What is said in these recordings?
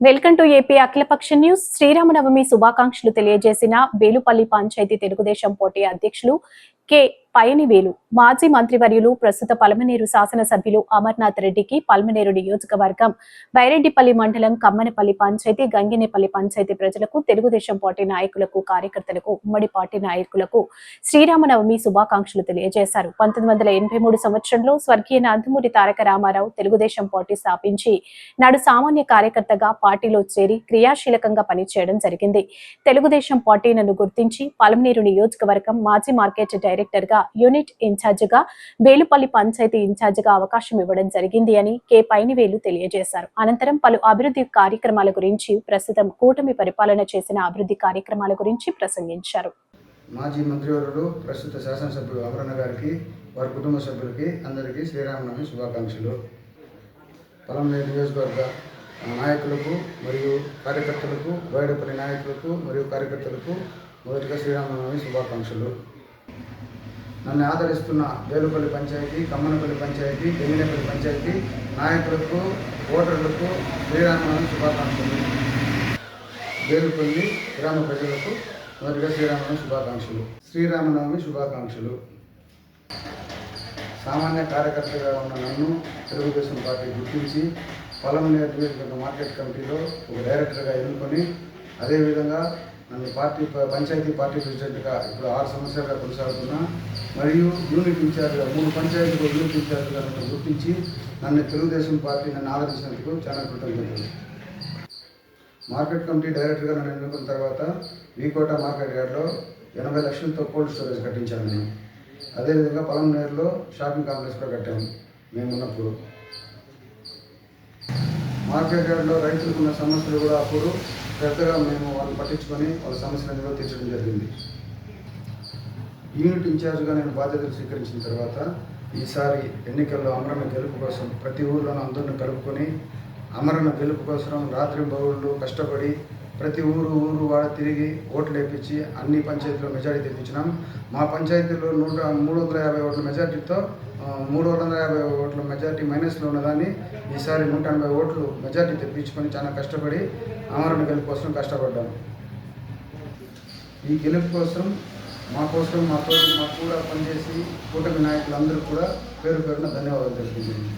Welcome to AP Akhilapaksha news. Sriramanavami శుభాకాంక్షలు తెలియజేసిన బేలుపల్లి పంచాయతీ తెలుగుదేశం పోటీ అధ్యక్షులు కె పయనివేలు మాజీ మంత్రివర్యులు ప్రస్తుత పలమనేరు శాసనసభ్యులు అమర్నాథ్ రెడ్డికి పల్మనేరు నియోజకవర్గం బైరెడ్డిపల్లి మండలం కమ్మనపల్లి పంచాయతీ గంగినేపల్లి పంచాయతీ ప్రజలకు తెలుగుదేశం పార్టీ నాయకులకు కార్యకర్తలకు ఉమ్మడి పార్టీ నాయకులకు శ్రీరామనవమి శుభాకాంక్షలు తెలియజేశారు. పంతొమ్మిది వందల ఎనభై మూడు సంవత్సరంలో స్వర్గీయ నందమూరి తారక రామారావు తెలుగుదేశం పార్టీ స్థాపించి నాడు సామాన్య కార్యకర్తగా పార్టీలో చేరి క్రియాశీలకంగా పనిచేయడం జరిగింది. తెలుగుదేశం పార్టీ నన్ను గుర్తించి పలమనేరు నియోజకవర్గం మాజీ మార్కెట్ డైరెక్టర్గా యూనిట్ ఇన్ఛార్జిగా వేలుపల్లి పంచాయతీ ఇన్ఛార్జిగా అవకాశం ఇవ్వడం జరిగింది అని కె పైనివేలు తెలియజేశారు. అనంతరం పలు అభివృద్ధి కార్యక్రమాల గురించి ప్రస్తుతం కూటమి పరిపాలన చేసిన అభివృద్ధి కార్యక్రమాల గురించి ప్రసంగించారు. మాజీ మంత్రివర్యులు ప్రస్తుత శాసనసభ్యులు అమరణ గారికి వారి కుటుంబ సభ్యులకి అందరికీ శ్రీరామనవమి శుభాకాంక్షలు. పొలంనేరు నియోజకవర్గ నాయకులకు మరియు కార్యకర్తలకు బయటపల్లి నాయకులకు మరియు కార్యకర్తలకు మొదటిగా శ్రీరామనవమి శుభాకాంక్షలు. నన్ను ఆదరిస్తున్న వేలుపల్లి పంచాయతీ కమ్మనపల్లి పంచాయతీ గెంగినపల్లి పంచాయతీ నాయకులకు ఓటర్లకు శ్రీరామనవమి శుభాకాంక్షలు. వేలుపల్లి గ్రామ ప్రజలకు మొదటిగా శ్రీరామనవమి శుభాకాంక్షలు. శ్రీరామనవమి శుభాకాంక్షలు. సామాన్య కార్యకర్తగా ఉన్న నన్ను తెలుగుదేశం పార్టీ గుర్తించి పొలం నియోజకవర్గ మార్కెట్ కమిటీలో ఒక డైరెక్టర్గా ఎన్నుకొని అదేవిధంగా నన్ను పార్టీ పంచాయతీ పార్టీ ప్రెసిడెంట్గా ఇప్పుడు ఆరు సంవత్సరాలుగా కొనసాగుతున్నా మరియు యూనిట్ ఇన్ఛార్జ్గా మూడు పంచాయతీలు యూనిట్ ఇన్ఛార్జ్గా నన్ను గుర్తించి నన్ను తెలుగుదేశం పార్టీ నన్ను ఆదరించినందుకు చాలా కృతజ్ఞతలు. మార్కెట్ కమిటీ డైరెక్టర్గా నన్ను ఎన్నుకున్న తర్వాత వీకోట మార్కెట్ యార్డ్లో ఎనభై లక్షలతో కోల్డ్ స్టోరేజ్ కట్టించాను నేను. అదేవిధంగా పొలంనేరులో షాపింగ్ కాంప్లెక్స్ కూడా కట్టాము మేము ఉన్నప్పుడు మార్కెట్ యార్డ్లో రైతులకు ఉన్న సమస్యలు కూడా అప్పుడు పెద్దగా మేము వాళ్ళు పట్టించుకొని వాళ్ళ సమస్యలను కూడా తీర్చడం జరిగింది. యూనిట్ ఇన్ఛార్జ్గా నేను బాధ్యతలు స్వీకరించిన తర్వాత ఈసారి ఎన్నికల్లో అమరణ గెలుపు కోసం ప్రతి ఊర్లోనూ అందరిని కలుపుకొని అమరణ గెలుపు కోసం రాత్రి బౌళ్ళు కష్టపడి ప్రతి ఊరు ఊరు వాడ తిరిగి ఓట్లు వేయించి అన్ని పంచాయతీలో మెజారిటీ తెప్పించినాం. మా పంచాయతీలో నూట మూడు వందల యాభై ఓట్ల మెజారిటీతో మూడు వందల యాభై ఓట్ల మెజారిటీ మైనస్లో ఉన్నదాన్ని ఈసారి నూట ఎనభై ఓట్లు మెజారిటీ తెప్పించుకొని చాలా కష్టపడి అమరణ గెలుపు కోసం కష్టపడ్డాం. ఈ గెలుపు కోసం మా కోసం మాతో మా కూడా పనిచేసి కూటమి నాయకులందరూ కూడా పేరు పేరున ధన్యవాదాలు తెలుపుతున్నాను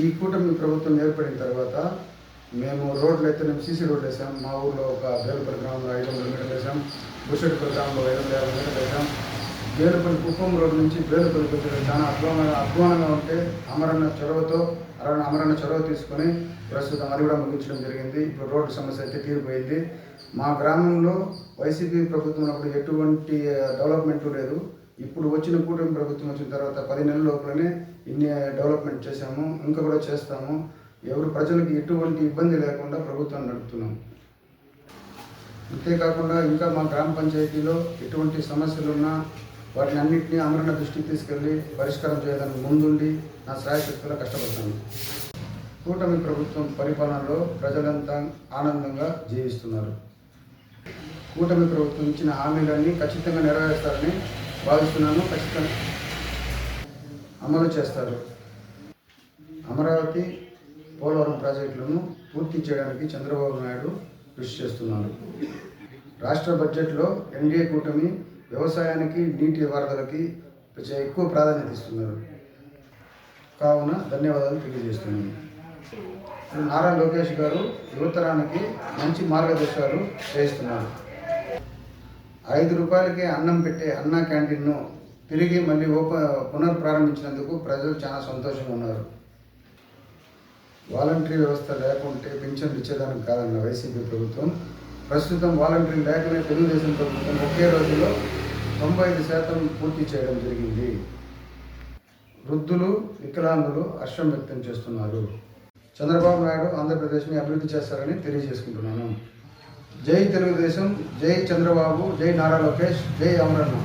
ఈ కూటమి ప్రభుత్వం ఏర్పడిన తర్వాత మేము రోడ్లు అయితే మేము సీసీ రోడ్లు వేసాం. మా ఊర్లో ఒక బేలుపల్లి గ్రామంలో ఐదు వందల మీటర్లు వేసాం. బుషెట్పల్లి గ్రామంలో ఐదు వందల యాభై మీటర్లు వేసాం. బేలుపల్లి కుప్పం రోడ్ నుంచి బేలుపల్లి కొంచెం చాలా అధ్వానంగా అధ్వానంగా ఉంటే అమరన్న చొరవతో అరణ అమరన్న చొరవ తీసుకొని ప్రస్తుతం అది కూడా ముగించడం జరిగింది. ఇప్పుడు రోడ్డు సమస్య అయితే తీరిపోయింది. మా గ్రామంలో వైసీపీ ప్రభుత్వం అప్పుడు ఎటువంటి డెవలప్మెంట్ లేదు. ఇప్పుడు వచ్చిన కూటమి ప్రభుత్వం వచ్చిన తర్వాత పది నెలల లోపలనే ఇన్ని డెవలప్మెంట్ చేశాము. ఇంకా కూడా చేస్తాము. ఎవరు ప్రజలకు ఎటువంటి ఇబ్బంది లేకుండా ప్రభుత్వం నడుపుతున్నాం. అంతేకాకుండా ఇంకా మా గ్రామ పంచాయతీలో ఎటువంటి సమస్యలు ఉన్నా వాటిని అన్నింటినీ అమరణ దృష్టికి తీసుకెళ్ళి పరిష్కారం చేయడానికి ముందుండి నా శ్రాయశక్తిలో కష్టపడతాను. కూటమి ప్రభుత్వం పరిపాలనలో ప్రజలంతా ఆనందంగా జీవిస్తున్నారు. కూటమి ప్రభుత్వం ఇచ్చిన హామీలన్నీ ఖచ్చితంగా నెరవేరుస్తారని భావిస్తున్నాను. ఖచ్చితంగా అమలు చేస్తారు. అమరావతి పోలవరం ప్రాజెక్టులను పూర్తి చేయడానికి చంద్రబాబు నాయుడు కృషి చేస్తున్నారు. రాష్ట్ర బడ్జెట్లో ఎన్డీఏ కూటమి వ్యవసాయానికి నీటి వరదలకి ఎక్కువ ప్రాధాన్యత ఇస్తున్నారు. కావున ధన్యవాదాలు తెలియజేస్తున్నాను. నారా లోకేష్ గారు యువతరానికి మంచి మార్గదర్శకాలు చేస్తున్నారు ఐదు రూపాయలకే అన్నం పెట్టే అన్నా క్యాంటీన్ను తిరిగి మళ్ళీ ఓప పునఃప్రారంభించినందుకు ప్రజలు చాలా సంతోషంగా ఉన్నారు. వాలంటరీ వ్యవస్థ లేకుంటే పింఛన్లు ఇచ్చేదానికి కాదన్న వైసీపీ ప్రభుత్వం. ప్రస్తుతం వాలంటరీ లేకనే తెలుగుదేశం ప్రభుత్వం ఒకే రోజులో తొంభై ఐదు శాతం పూర్తి చేయడం జరిగింది. వృద్ధులు వికలాంగులు హర్షం వ్యక్తం చేస్తున్నారు. చంద్రబాబు నాయుడు ఆంధ్రప్రదేశ్ని అభివృద్ధి చేస్తారని తెలియజేసుకుంటున్నాను. జై తెలుగుదేశం జై చంద్రబాబు జై నారా లోకేష్ జై అమరన్న.